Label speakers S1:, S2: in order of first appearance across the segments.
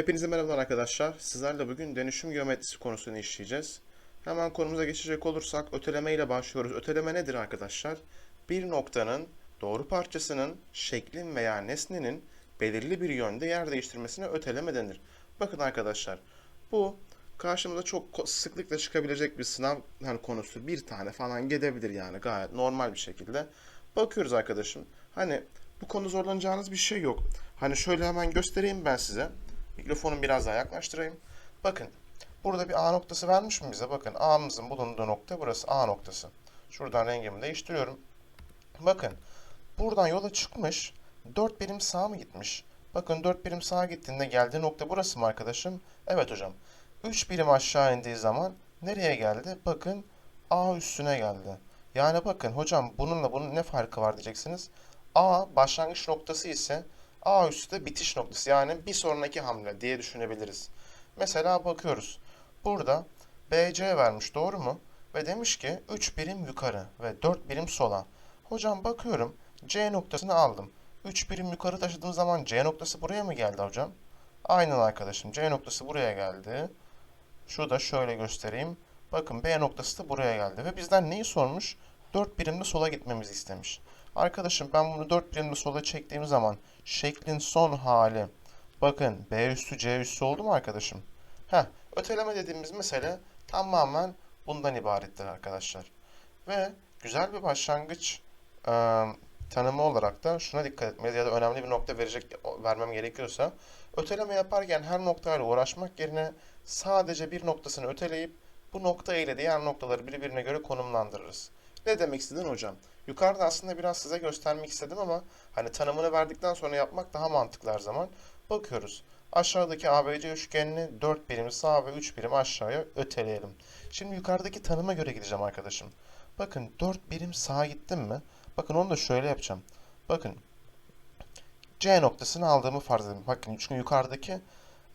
S1: Hepinize merhabalar arkadaşlar. Sizlerle bugün dönüşüm geometrisi konusunu işleyeceğiz. Hemen konumuza geçecek olursak öteleme ile başlıyoruz. Öteleme nedir arkadaşlar? Bir noktanın doğru parçasının şeklin veya nesnenin belirli bir yönde yer değiştirmesine öteleme denir. Bakın arkadaşlar bu karşımıza çok sıklıkla çıkabilecek bir sınav hani konusu bir tane falan gidebilir yani gayet normal bir şekilde. Bakıyoruz arkadaşım. Hani bu konu zorlanacağınız bir şey yok. Hani şöyle hemen göstereyim ben size. Mikrofonu biraz daha yaklaştırayım. Bakın burada bir A noktası vermiş mi bize? Bakın A'mızın bulunduğu nokta burası A noktası. Şuradan rengimi değiştiriyorum. Bakın buradan yola çıkmış. 4 birim sağa mı gitmiş? Bakın 4 birim sağa gittiğinde geldiği nokta burası mı arkadaşım? Evet hocam. 3 birim aşağı indiği zaman nereye geldi? Bakın A üstüne geldi. Yani bakın hocam bununla bunun ne farkı var diyeceksiniz. A başlangıç noktası ise A üstü bitiş noktası. Yani bir sonraki hamle diye düşünebiliriz. Mesela bakıyoruz. Burada BC vermiş doğru mu? Ve demiş ki 3 birim yukarı ve 4 birim sola. Hocam bakıyorum C noktasını aldım. 3 birim yukarı taşıdığım zaman C noktası buraya mı geldi hocam? Aynen arkadaşım C noktası buraya geldi. Şu da şöyle göstereyim. Bakın B noktası da buraya geldi. Ve bizden neyi sormuş? 4 birimde sola gitmemizi istemiş. Arkadaşım ben bunu 4 birimde sola çektiğim zaman şeklin son hali. Bakın B üstü C üstü oldu mu arkadaşım? Heh, öteleme dediğimiz mesele tamamen bundan ibarettir arkadaşlar. Ve güzel bir başlangıç e, tanımı olarak da şuna dikkat etmeliyiz ya da önemli bir nokta verecek vermem gerekiyorsa öteleme yaparken her noktayla uğraşmak yerine sadece bir noktasını öteleyip bu nokta ile diğer noktaları birbirine göre konumlandırırız. Ne demek istedin hocam? Yukarıda aslında biraz size göstermek istedim ama hani tanımını verdikten sonra yapmak daha mantıklı her zaman. Bakıyoruz. Aşağıdaki ABC üçgenini 4 birim sağa ve 3 birim aşağıya öteleyelim. Şimdi yukarıdaki tanıma göre gideceğim arkadaşım. Bakın 4 birim sağa gittim mi? Bakın onu da şöyle yapacağım. Bakın C noktasını aldığımı farz edin. Bakın çünkü yukarıdaki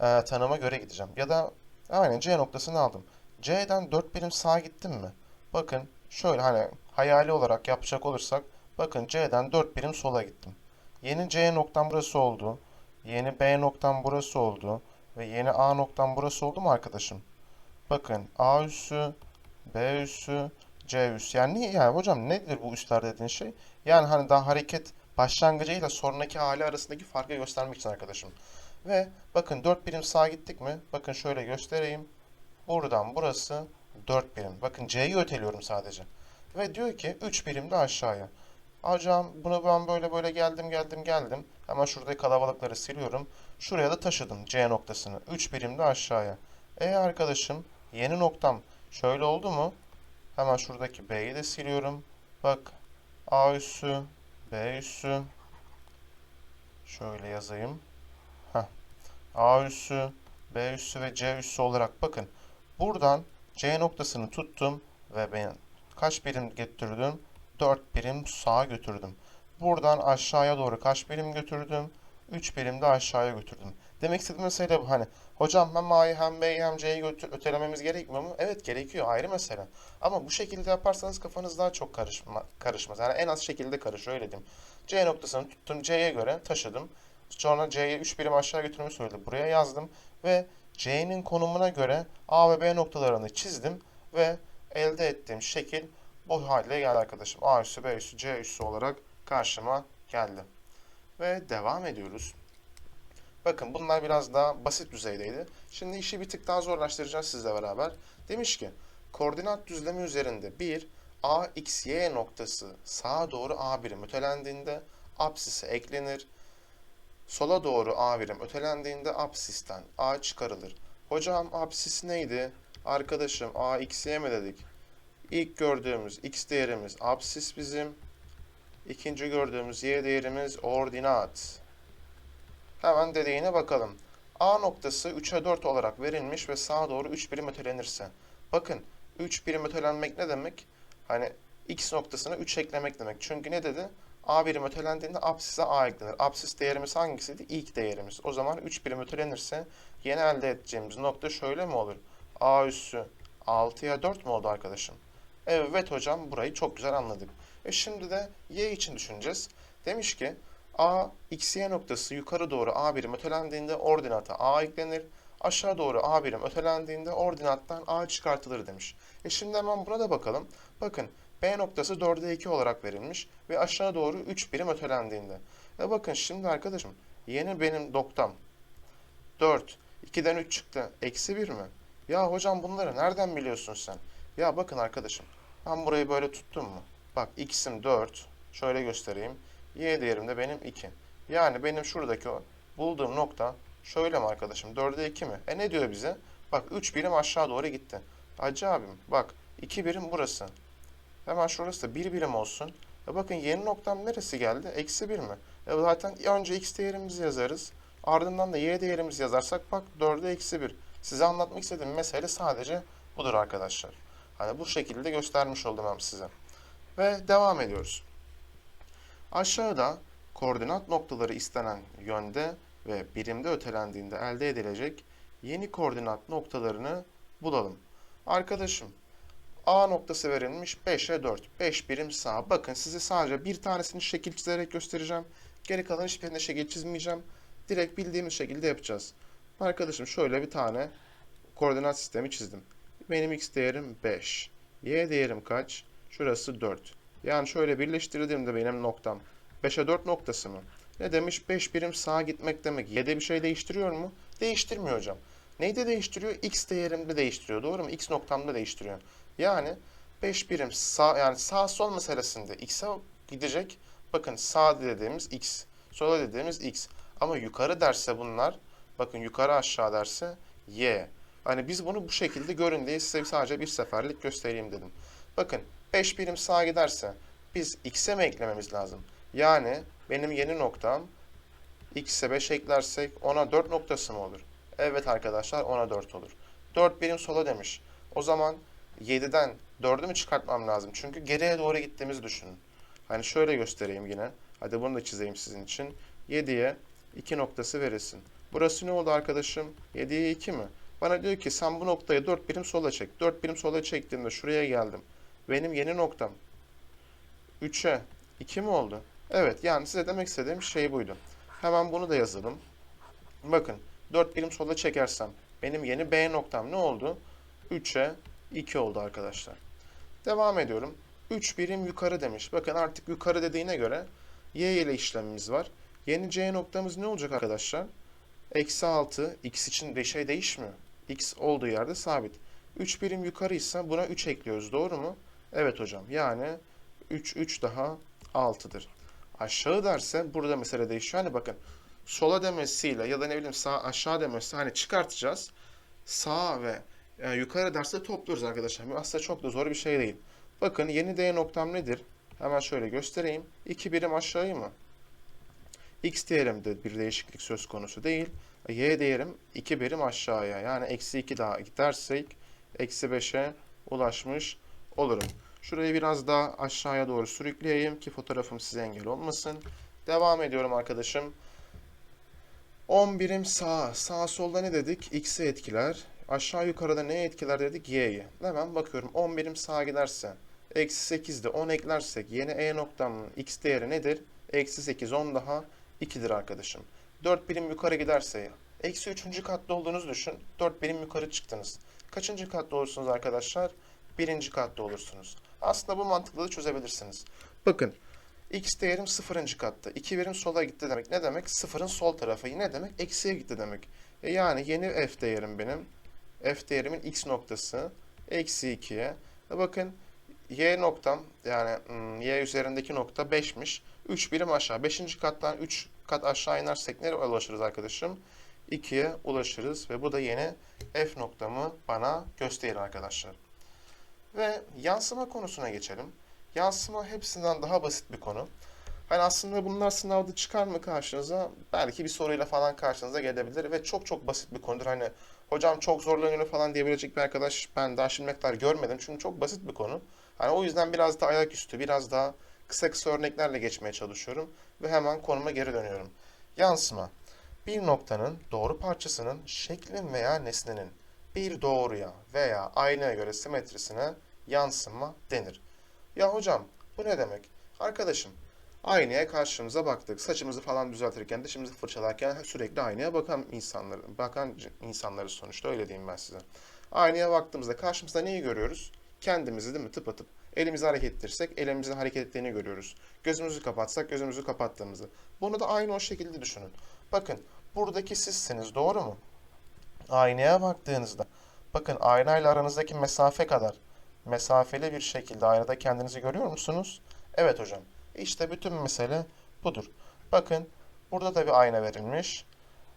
S1: e, tanıma göre gideceğim. Ya da aynen C noktasını aldım. C'den 4 birim sağa gittim mi? Bakın şöyle hani hayali olarak yapacak olursak bakın C'den 4 birim sola gittim. Yeni C noktam burası oldu. Yeni B noktam burası oldu. Ve yeni A noktam burası oldu mu arkadaşım? Bakın A üssü, B üssü, C üssü. Yani niye yani hocam nedir bu üsler dediğin şey? Yani hani daha hareket başlangıcıyla sonraki hali arasındaki farkı göstermek için arkadaşım. Ve bakın 4 birim sağa gittik mi? Bakın şöyle göstereyim. Buradan burası 4 birim. Bakın C'yi öteliyorum sadece. Ve diyor ki 3 birim de aşağıya. Hocam bunu ben böyle böyle geldim geldim geldim. Hemen şuradaki kalabalıkları siliyorum. Şuraya da taşıdım C noktasını. 3 birim de aşağıya. E arkadaşım yeni noktam şöyle oldu mu? Hemen şuradaki B'yi de siliyorum. Bak A üssü, B üssü. Şöyle yazayım. Heh. A üssü, B üssü ve C üssü olarak bakın. Buradan C noktasını tuttum ve ben kaç birim götürdüm? 4 birim sağa götürdüm. Buradan aşağıya doğru kaç birim götürdüm? 3 birim de aşağıya götürdüm. Demek istediğim mesele bu. Hani hocam hem A'yı hem B'yi hem C'yi götür- ötelememiz gerekmiyor mu? Evet gerekiyor ayrı mesele. Ama bu şekilde yaparsanız kafanız daha çok karışma, karışmaz. Yani en az şekilde karışır öyle diyeyim. C noktasını tuttum C'ye göre taşıdım. Sonra C'ye 3 birim aşağı götürmeyi söyledi. Buraya yazdım ve C'nin konumuna göre A ve B noktalarını çizdim ve elde ettiğim şekil bu hale geldi arkadaşım. A üssü, B üssü, C üssü olarak karşıma geldi. Ve devam ediyoruz. Bakın bunlar biraz daha basit düzeydeydi. Şimdi işi bir tık daha zorlaştıracağız sizle beraber. Demiş ki koordinat düzlemi üzerinde bir A, X, Y noktası sağa doğru A birim ötelendiğinde apsise eklenir. Sola doğru A birim ötelendiğinde apsisten A çıkarılır. Hocam apsis neydi? Arkadaşım A, X, Y mi dedik? İlk gördüğümüz X değerimiz apsis bizim. İkinci gördüğümüz Y değerimiz ordinat. Hemen dediğine bakalım. A noktası 3'e 4 olarak verilmiş ve sağa doğru 3 birim ötelenirse. Bakın 3 birim ötelenmek ne demek? Hani X noktasına 3 eklemek demek. Çünkü ne dedi? A birim ötelendiğinde apsise A eklenir. Apsis değerimiz hangisiydi? İlk değerimiz. O zaman 3 birim ötelenirse yeni elde edeceğimiz nokta şöyle mi olur? A üssü 6'ya 4 mu oldu arkadaşım? Evet hocam burayı çok güzel anladık. E şimdi de y için düşüneceğiz. Demiş ki A, x, y noktası yukarı doğru A birim ötelendiğinde ordinata A eklenir. Aşağı doğru A birim ötelendiğinde ordinattan A çıkartılır demiş. E şimdi hemen buna da bakalım. Bakın B noktası 4'e 2 olarak verilmiş ve aşağı doğru 3 birim ötelendiğinde. E bakın şimdi arkadaşım yeni benim noktam 4. 2'den 3 çıktı. Eksi 1 mi? Ya hocam bunları nereden biliyorsun sen? Ya bakın arkadaşım. Ben burayı böyle tuttum mu? Bak x'im 4. Şöyle göstereyim. Y değerim de benim 2. Yani benim şuradaki o bulduğum nokta şöyle mi arkadaşım? 4'e 2 mi? E ne diyor bize? Bak 3 birim aşağı doğru gitti. Hacı abim bak 2 birim burası. Hemen şurası da 1 birim olsun. E bakın yeni noktam neresi geldi? Eksi 1 mi? E zaten önce x değerimizi yazarız. Ardından da y değerimizi yazarsak bak 4'e eksi 1. Size anlatmak istediğim mesele sadece budur arkadaşlar. Hani bu şekilde göstermiş oldum hem size. Ve devam ediyoruz. Aşağıda koordinat noktaları istenen yönde ve birimde ötelendiğinde elde edilecek yeni koordinat noktalarını bulalım. Arkadaşım A noktası verilmiş 5'e 4. 5 birim sağ. Bakın size sadece bir tanesini şekil çizerek göstereceğim. Geri kalan hiçbirine şekil çizmeyeceğim. Direkt bildiğimiz şekilde yapacağız. Arkadaşım şöyle bir tane koordinat sistemi çizdim. Benim x değerim 5. Y değerim kaç? Şurası 4. Yani şöyle birleştirdiğimde benim noktam 5'e 4 noktası mı? Ne demiş? 5 birim sağa gitmek demek. Y'de bir şey değiştiriyor mu? Değiştirmiyor hocam. Neyde değiştiriyor? X değerimde değiştiriyor. Doğru mu? X noktamda değiştiriyor. Yani 5 birim sağ yani sağ sol meselesinde x'e gidecek. Bakın sağ dediğimiz x, sola dediğimiz x. Ama yukarı derse bunlar, bakın yukarı aşağı derse y. Hani biz bunu bu şekilde görün diye size sadece bir seferlik göstereyim dedim. Bakın 5 birim sağa giderse biz x'e mi eklememiz lazım? Yani benim yeni noktam x'e 5 eklersek ona 4 noktası mı olur? Evet arkadaşlar ona 4 olur. 4 birim sola demiş. O zaman 7'den 4'ü mü çıkartmam lazım? Çünkü geriye doğru gittiğimizi düşünün. Hani şöyle göstereyim yine. Hadi bunu da çizeyim sizin için. 7'ye 2 noktası verilsin. Burası ne oldu arkadaşım? 7'ye 2 mi? Bana diyor ki sen bu noktayı 4 birim sola çek. 4 birim sola çektiğimde şuraya geldim. Benim yeni noktam 3'e 2 mi oldu? Evet yani size demek istediğim şey buydu. Hemen bunu da yazalım. Bakın 4 birim sola çekersem benim yeni B noktam ne oldu? 3'e 2 oldu arkadaşlar. Devam ediyorum. 3 birim yukarı demiş. Bakın artık yukarı dediğine göre y ile işlemimiz var. Yeni c noktamız ne olacak arkadaşlar? Eksi 6. x için bir şey değişmiyor. x olduğu yerde sabit. 3 birim yukarıysa buna 3 ekliyoruz. Doğru mu? Evet hocam. Yani 3, 3 daha 6'dır. Aşağı derse burada mesele değişiyor. Hani bakın sola demesiyle ya da ne bileyim sağ aşağı demesi hani çıkartacağız. Sağ ve e, yukarı derse topluyoruz arkadaşlar. Aslında çok da zor bir şey değil. Bakın yeni D noktam nedir? Hemen şöyle göstereyim. 2 birim aşağıyı mı? X değerimde bir değişiklik söz konusu değil. Y değerim 2 birim aşağıya. Yani eksi 2 daha gidersek eksi 5'e ulaşmış olurum. Şurayı biraz daha aşağıya doğru sürükleyeyim ki fotoğrafım size engel olmasın. Devam ediyorum arkadaşım. 10 birim sağ. Sağ solda ne dedik? X'i etkiler. Aşağı yukarıda ne etkiler dedik? Y'yi. Hemen bakıyorum. 10 birim sağa giderse. Eksi 8'de 10 eklersek yeni E noktamın X değeri nedir? Eksi 8 10 daha 2'dir arkadaşım. 4 birim yukarı giderse eksi 3. katta olduğunuzu düşün. 4 birim yukarı çıktınız. Kaçıncı katta olursunuz arkadaşlar? Birinci katta olursunuz. Aslında bu mantıkla da çözebilirsiniz. Bakın x değerim sıfırıncı katta. 2 birim sola gitti demek. Ne demek? Sıfırın sol tarafı. Ne demek? Eksiye gitti demek. E yani yeni f değerim benim. f değerimin x noktası. Eksi 2'ye. E bakın y noktam yani hmm, y üzerindeki nokta 5'miş. 3 birim aşağı. 5. kattan 3 kat aşağı inersek nereye ulaşırız arkadaşım? 2'ye ulaşırız ve bu da yeni f noktamı bana gösterir arkadaşlar. Ve yansıma konusuna geçelim. Yansıma hepsinden daha basit bir konu. Hani aslında bunlar sınavda çıkar mı karşınıza? Belki bir soruyla falan karşınıza gelebilir ve çok çok basit bir konudur. Hani hocam çok zorlanıyor falan diyebilecek bir arkadaş ben daha şimdiye kadar görmedim. Çünkü çok basit bir konu. Hani o yüzden biraz da ayaküstü, biraz daha kısa kısa örneklerle geçmeye çalışıyorum ve hemen konuma geri dönüyorum. Yansıma. Bir noktanın doğru parçasının şeklin veya nesnenin bir doğruya veya aynaya göre simetrisine yansıma denir. Ya hocam bu ne demek? Arkadaşım Aynaya karşımıza baktık. Saçımızı falan düzeltirken, dişimizi fırçalarken sürekli aynaya bakan insanları, bakan insanları sonuçta öyle diyeyim ben size. Aynaya baktığımızda karşımızda neyi görüyoruz? Kendimizi değil mi tıpatıp. Elimizi hareket ettirsek elimizin hareket ettiğini görüyoruz. Gözümüzü kapatsak gözümüzü kapattığımızı. Bunu da aynı o şekilde düşünün. Bakın buradaki sizsiniz doğru mu? Aynaya baktığınızda bakın aynayla aranızdaki mesafe kadar mesafeli bir şekilde aynada kendinizi görüyor musunuz? Evet hocam. İşte bütün mesele budur. Bakın burada da bir ayna verilmiş.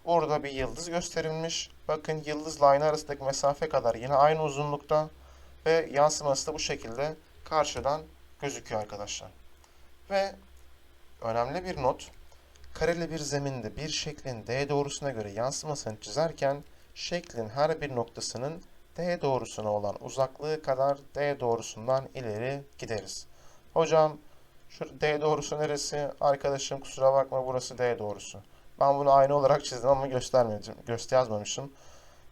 S1: Burada bir yıldız gösterilmiş. Bakın yıldızla ayna arasındaki mesafe kadar yine aynı uzunlukta ve yansıması da bu şekilde karşıdan gözüküyor arkadaşlar. Ve önemli bir not. Kareli bir zeminde bir şeklin D doğrusuna göre yansımasını çizerken şeklin her bir noktasının D doğrusuna olan uzaklığı kadar D doğrusundan ileri gideriz. Hocam şu D doğrusu neresi? Arkadaşım kusura bakma burası D doğrusu. Ben bunu ayna olarak çizdim ama göstermedim. Göster yazmamışım.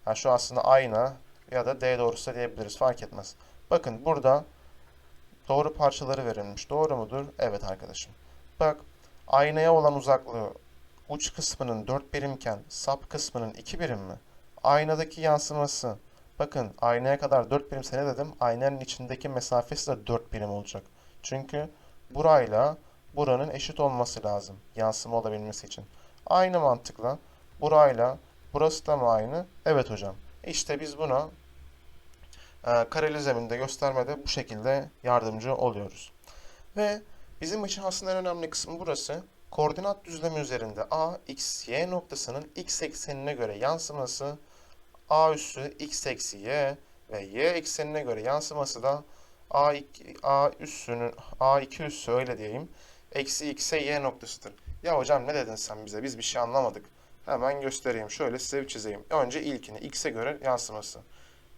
S1: Yani şu aslında ayna ya da D doğrusu diyebiliriz. Fark etmez. Bakın burada doğru parçaları verilmiş. Doğru mudur? Evet arkadaşım. Bak aynaya olan uzaklığı uç kısmının 4 birimken sap kısmının 2 birim mi? Aynadaki yansıması bakın aynaya kadar 4 birim sene dedim. Aynanın içindeki mesafesi de 4 birim olacak. Çünkü burayla buranın eşit olması lazım yansıma olabilmesi için. Aynı mantıkla burayla burası da mı aynı? Evet hocam. İşte biz buna kareli zeminde göstermede bu şekilde yardımcı oluyoruz. Ve bizim için aslında en önemli kısmı burası. Koordinat düzlemi üzerinde a, x, y noktasının x eksenine göre yansıması a üssü x eksi y ve y eksenine göre yansıması da a, a üssünün a2 üssü öyle diyeyim eksi x'e y noktasıdır. Ya hocam ne dedin sen bize? Biz bir şey anlamadık. Hemen göstereyim. Şöyle size çizeyim. Önce ilkini x'e göre yansıması.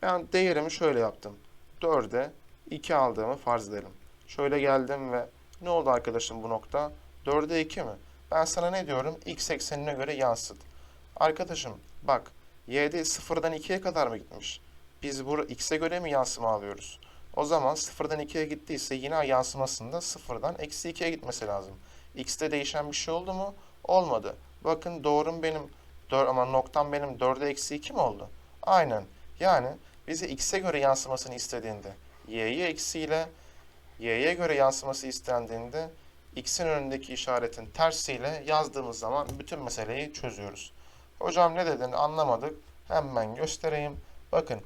S1: Ben değerimi şöyle yaptım. 4'e 2 aldığımı farz edelim. Şöyle geldim ve ne oldu arkadaşım bu nokta? 4'e 2 mi? Ben sana ne diyorum? X eksenine göre yansıt. Arkadaşım bak y'de 0'dan 2'ye kadar mı gitmiş? Biz bu x'e göre mi yansıma alıyoruz? O zaman 0'dan 2'ye gittiyse yine yansımasında 0'dan eksi 2'ye gitmesi lazım. X'te değişen bir şey oldu mu? Olmadı. Bakın doğrum benim, dör, ama noktam benim 4'e eksi 2 mi oldu? Aynen. Yani bize x'e göre yansımasını istediğinde y'yi eksiyle y'ye göre yansıması istendiğinde x'in önündeki işaretin tersiyle yazdığımız zaman bütün meseleyi çözüyoruz. Hocam ne dedin anlamadık. Hemen göstereyim. Bakın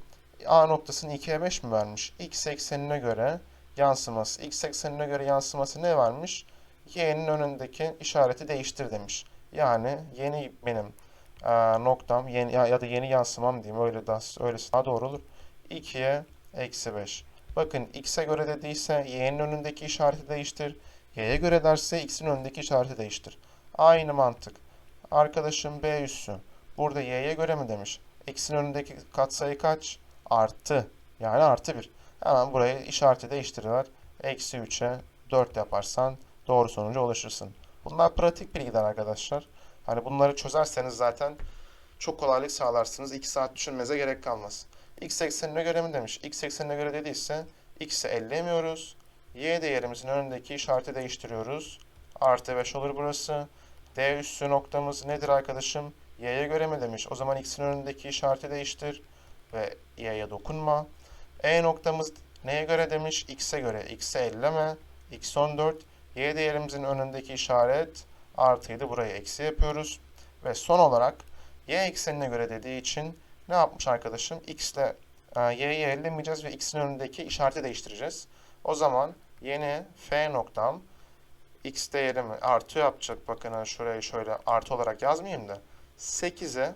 S1: A noktasını 2'ye 5 mi vermiş? X eksenine göre yansıması. X eksenine göre yansıması ne vermiş? Y'nin önündeki işareti değiştir demiş. Yani yeni benim e, noktam yeni, ya, ya da yeni yansımam diyeyim öyle daha, öylesi daha doğru olur. 2'ye eksi 5. Bakın x'e göre dediyse y'nin önündeki işareti değiştir. Y'ye göre derse x'in önündeki işareti değiştir. Aynı mantık. Arkadaşım b üssü. Burada y'ye göre mi demiş? X'in önündeki katsayı kaç? Artı. Yani artı 1. Hemen burayı işareti değiştiriver. Eksi 3'e 4 yaparsan doğru sonuca ulaşırsın. Bunlar pratik bilgiler arkadaşlar. Hani bunları çözerseniz zaten çok kolaylık sağlarsınız. 2 saat düşünmenize gerek kalmaz. X eksenine göre mi demiş? X eksenine göre dediyse X'i ellemiyoruz. Y değerimizin önündeki işareti değiştiriyoruz. Artı 5 olur burası. D üssü noktamız nedir arkadaşım? Y'ye göre mi demiş? O zaman X'in önündeki işareti değiştir ve Y'ye dokunma. E noktamız neye göre demiş? X'e göre. X'e elleme. X 14. Y değerimizin önündeki işaret artıydı. Burayı eksi yapıyoruz. Ve son olarak Y eksenine göre dediği için ne yapmış arkadaşım? X ile e, Y'yi ellemeyeceğiz ve X'in önündeki işareti değiştireceğiz. O zaman yeni F noktam X değerimi artı yapacak. Bakın şurayı şöyle artı olarak yazmayayım da 8'e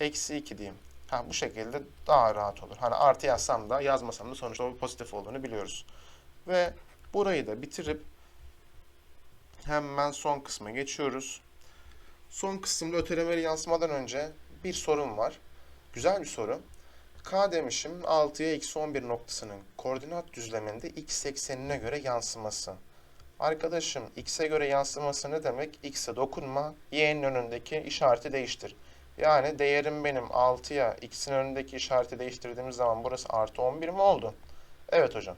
S1: eksi 2 diyeyim. Ha, bu şekilde daha rahat olur. Hani artı yazsam da yazmasam da sonuçta o pozitif olduğunu biliyoruz. Ve burayı da bitirip hemen son kısma geçiyoruz. Son kısımda ötelemeli yansımadan önce bir sorum var. Güzel bir soru. K demişim 6'ya eksi 11 noktasının koordinat düzleminde x eksenine göre yansıması. Arkadaşım x'e göre yansıması ne demek? X'e dokunma, y'nin önündeki işareti değiştir. Yani değerim benim 6'ya x'in önündeki işareti değiştirdiğimiz zaman burası artı 11 mi oldu? Evet hocam.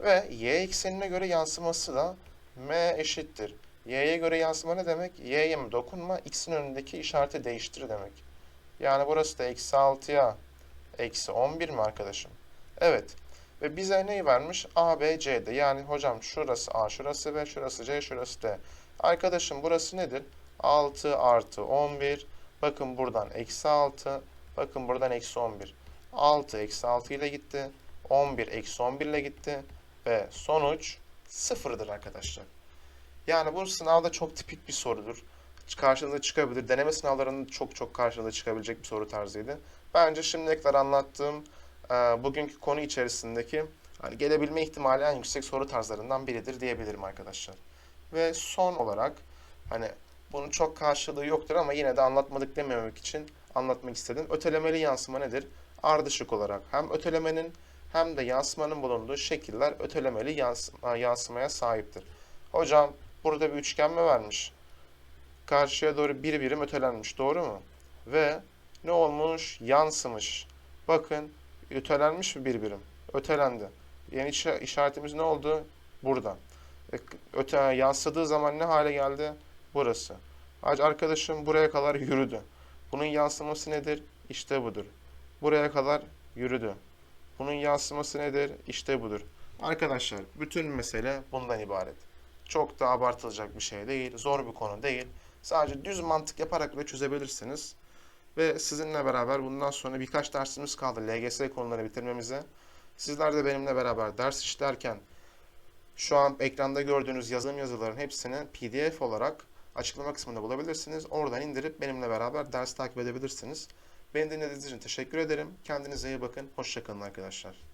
S1: Ve y eksenine göre yansıması da m eşittir. Y'ye göre yansıma ne demek? Y'ye mi dokunma, x'in önündeki işareti değiştir demek. Yani burası da eksi 6'ya eksi 11 mi arkadaşım? Evet. Ve bize neyi vermiş? A, B, C'de. Yani hocam şurası A, şurası B, şurası C, şurası D. Arkadaşım burası nedir? 6 artı 11. Bakın buradan eksi 6. Bakın buradan eksi 11. 6 eksi 6 ile gitti. 11 eksi 11 ile gitti. Ve sonuç sıfırdır arkadaşlar. Yani bu sınavda çok tipik bir sorudur. Karşınıza çıkabilir. Deneme sınavlarında çok çok karşınıza çıkabilecek bir soru tarzıydı. Bence şimdiye kadar anlattığım e, bugünkü konu içerisindeki hani gelebilme ihtimali en yüksek soru tarzlarından biridir diyebilirim arkadaşlar. Ve son olarak hani bunun çok karşılığı yoktur ama yine de anlatmadık dememek için anlatmak istedim. Ötelemeli yansıma nedir? Ardışık olarak hem ötelemenin hem de yansımanın bulunduğu şekiller ötelemeli yansıma, yansımaya sahiptir. Hocam burada bir üçgen mi vermiş? Karşıya doğru bir birim ötelenmiş. Doğru mu? Ve ne olmuş? Yansımış. Bakın ötelenmiş mi bir birim? Ötelendi. Yani işa- işaretimiz ne oldu? Burada. E, Öte, yansıdığı zaman ne hale geldi? Burası. Arkadaşım buraya kadar yürüdü. Bunun yansıması nedir? İşte budur. Buraya kadar yürüdü. Bunun yansıması nedir? İşte budur. Arkadaşlar bütün mesele bundan ibaret. Çok da abartılacak bir şey değil. Zor bir konu değil. Sadece düz mantık yaparak bile çözebilirsiniz. Ve sizinle beraber bundan sonra birkaç dersimiz kaldı LGS konuları bitirmemize. Sizler de benimle beraber ders işlerken şu an ekranda gördüğünüz yazım yazıların hepsini PDF olarak açıklama kısmında bulabilirsiniz. Oradan indirip benimle beraber ders takip edebilirsiniz. Beni dinlediğiniz için teşekkür ederim. Kendinize iyi bakın. Hoşçakalın arkadaşlar.